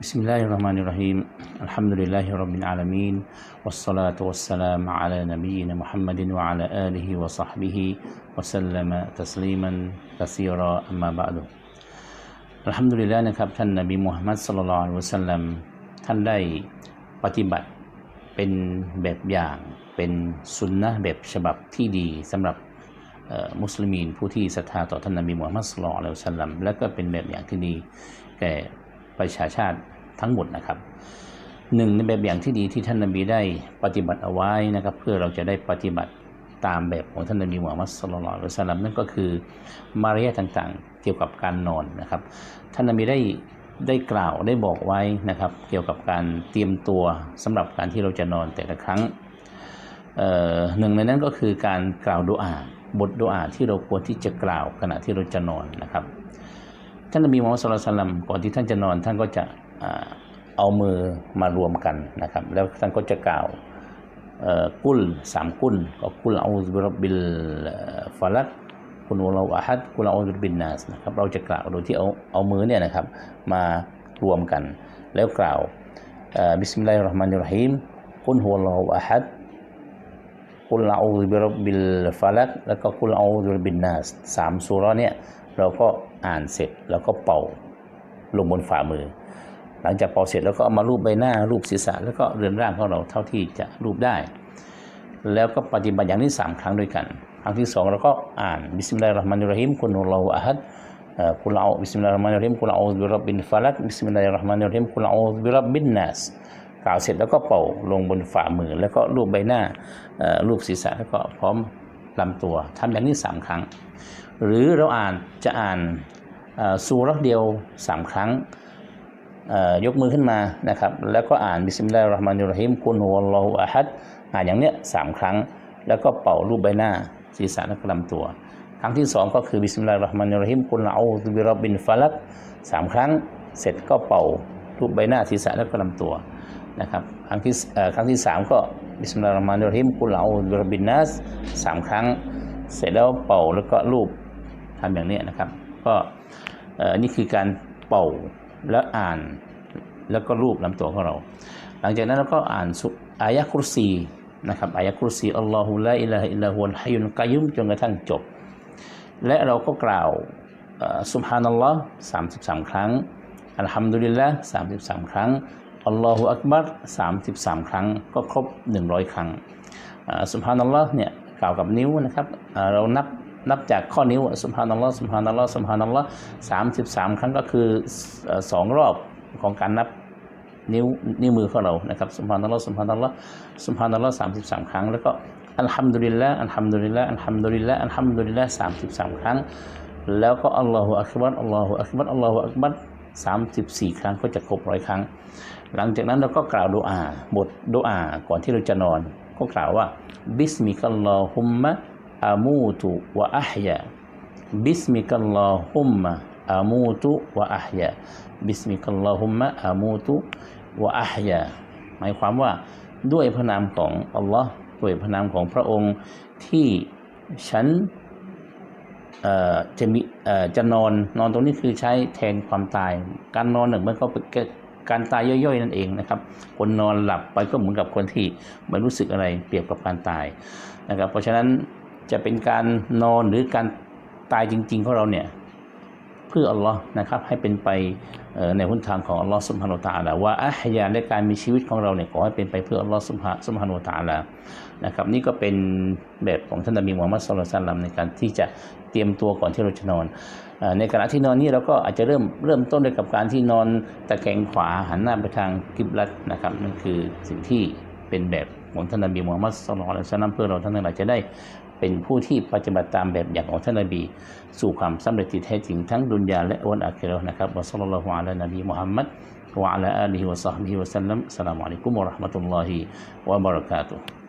بسم الله الرحمن الرحيم الحمد لله رب العالمين والصلاة والسلام على نبينا محمد وعلى آله وصحبه وسلم تسليما كثيرا أما بعد الحمد لله นะครับท่านนบีมุฮัมมัดศ็อลลัลลอฮุอะลัยฮิวะสัลลัมท่านได้ปฏิบัติเป็นแบบอย่างเป็นสุนนะห์แบบฉบับที่ดีสำหรับเอ่อมุสลิมีนผู้ที่ศรัทธาต่อท่านนบีมุฮัมมัดศ็อลลัลลอฮุอะลัยฮิวะสัลลัมและก็เป็นแบบอย่างที่ดีแก่ ประชาชาติทั้งหมดนะครับหนึ่งในแบบอย่างที่ดีที่ท่านนบีได้ปฏิบัติเอาไว้นะครับ เพื่อเราจะได้ปฏิบัติตามแบบของท่านนบีมุฮัมมัดศ็อลลัลลอฮุอะสัลลัมนั่นก็คือมารยาทต่างๆ เกี่ยวกับการนอนนะครับ ท่านนบีได้ได้กล่าวได้บอกไว้นะครับ เกี่ยวกับการเตรียมตัวสำหรับการที่เราจะนอนแต่ละครั้งหนึ่งในนั้นก็คือการกล่าวดุอาบทดุอาที่เราควรที่จะกล่าวขณะที่เราจะนอนนะครับ ท่านนบีมุฮัมมัดสุลตัลลัมก่อนที่ท่านจะนอนท่านก็จะเอามือมารวมกันนะครับ แล้วท่านก็จะกล่าวกุลสามกุลก็กุลเอาซุบิรบบิลฟาลักคุณวะเราอะฮัดกุลาอุลบินนัสนะครับเราจะกล่าวโดยที่เอาเอามือเนี่ยนะครับมารวมกัน แล้วกล่าวบิสมิลลาฮิรเราะห์มานิรเราะฮีมกุลฮุวัลลอฮุอะฮัดกุลาอุบิรบบิลฟาลักแล้วก็กุลาอุลบินนัสสามซูเราเนี่ย เราก็อ่านเสร็จแล้วก็เป่าลงบนฝ่ามือ หลังจากเป่าเสร็จแล้วก็เอามารูปใบหน้ารูปศีรษะ แล้วก็เรือนร่างของเราเท่าที่จะรูปได้ แล้วก็ปฏิบัติอย่างนี้สามครั้งด้วยกันครั้งที่สองเราก็อ่านบิสมิลลาฮิรเราะห์มานิรเราะฮีมกุลลอฮุอะฮัดกุลเอาบิสมิลลาฮิรเราะห์มานิรเราะฮีมกุลเอาบิรับบินฟาลักบิสมิลลาฮิรเราะห์มานิรเราะฮีมกุลเอาบิรับบินนัสกล่าวเสร็จแล้วก็เป่าลงบนฝ่ามือ แล้วก็รูปใบหน้ารูปศีรษะแล้วก็พร้อม ลำตัวทำอย่างนี้สามครั้ง หรือเราอ่านจะอ่านซูราะห์เดียวสามครั้งยกมือขึ้นมานะครับ แล้วก็อ่านบิสมิลลาฮิรเราะห์มานิรเราะฮีมกุลฮุวัลลอฮุอะฮัดอ่านอย่างเนี้ยสามครั้ง แล้วก็เป่ารูปใบหน้าศีรษะและก็ลำตัว ครั้งที่สองก็คือบิสมิลลาฮิรเราะห์มานิรเราะฮีมกุลเอาซุบิรบบินฟาลักสามครั้งเสร็จก็เป่ารูปใบหน้าศีรษะและก็ลำตัว นะครับครั้งที่ครั้งที่สามก็บิสมิลลาฮิรราะห์มานิรเราะฮีมกุลเอาซุบิรบินนัสสามครั้ง เสร็จแล้วเป่าแล้วก็รูปทำอย่างนี้นะครับ ก็นี่คือการเป่าแล้วอ่านแล้วก็รูปลำตัวของเรา หลังจากนั้นเราก็อ่านสุอายะคุรซีนะครับอายะคุรซีอัลลอฮุลาอิลาฮะอิลลาฮุลฮัยุนกายุมจนกระทั่งจบ และเราก็กล่าวสุบฮานัลลอฮ์สามสิบสามครั้งอัลฮัมดุลิลละสามสิบสามครั้ง อัลลอฮฺอักบัรสามสิบสามครั้งก็ครบหนึ่งร้อยครั้งสุบฮานัลลอฮ์เนี่ยกล่าวกับนิ้วนะครับเรานับนับจากข้อนิ้วสุบฮานัลลอฮ์สุบฮานัลลอฮ์สุบฮานัลลอฮ์สามสิบสามครั้งก็คือเอ่อสองรอบของการนับนิ้วนิ้วมือของเรานะครับสุภานัลลอฮ์สุภานัลลอฮ์สุภานัลลอฮ์สามสิบสามครั้ง แล้วก็อัลฮัมดุลิลละอัลฮัมดุลิลละอัลฮัมดุลิลละอัลฮัมดุลิลละสามสิบสามครั้ง แล้วก็อัลลอฮฺอักบัรอัลลอฮฺอักบัรอัลลอฮฺอักบัร สามสิบสี่ครั้งก็จะครบร้อยครั้ง หลังจากนั้นเราก็กล่าวดุอาบทดุอาก่อนที่เราจะนอน ก็กล่าวว่าบิสมิกัลลอฮุมมะอามูตุวะอัฮยาบิสมิกัลลอฮุมมะอามูตุวะอัฮยาบิสมิกัลลอฮุมมะอามูตุวะอัฮยาหมายความว่าด้วยพระนามของอัลลอฮ์ด้วยพระนามของพระองค์ที่ฉัน จะมีจะนอนนอนตรงนี้คือใช้แทนความตาย การนอนหนึ่งมันก็เป็นการตายย่อยๆนั่นเองนะครับ คนนอนหลับไปก็เหมือนกับคนที่ไม่รู้สึกอะไรเปรียบกับการตายนะครับ เพราะฉะนั้นจะเป็นการนอนหรือการตายจริง ๆ ของเราเนี่ย เพื่ออัลลอฮ์นะครับให้เป็นไปในหนทางของอัลลอฮ์สุบฮานุตาลาว่าอัฮยาในการมีชีวิตของเราเนี่ยขอให้เป็นไปเพื่ออัลลอฮ์สุบฮาสุบฮานุตาลานะครับนี่ก็เป็นแบบของท่านนบีมุฮัมมัดสุลตัลลัมในการที่จะเตรียมตัวก่อนที่เราจะนอน ในขณะที่นอนนี่เราก็อาจจะเริ่มเริ่มต้นด้วยกับการที่นอนตะแคงขวาหันหน้าไปทางกิบลัตนะครับนั่นคือสิ่งที่เป็นแบบ ของท่านนบีมูฮัมมัดสุลตัลลัมเพื่อเราท่านทั้งหลายจะได้เป็นผู้ที่ปฏิบัติตามแบบอย่างของท่านนบี สู่ความสำเร็จที่แท้จริงทั้งดุนยาและวันอาคิเราะห์นะครับวะซัลลัลลอฮุอะลานบีมุฮัมมัดวะอะลาอาลีฮิวะซอฮบิฮิวะสัลลัมอัสสลามุอะลัยกุมวะเราะห์มะตุลลอฮิวะบะเราะกาตุฮ์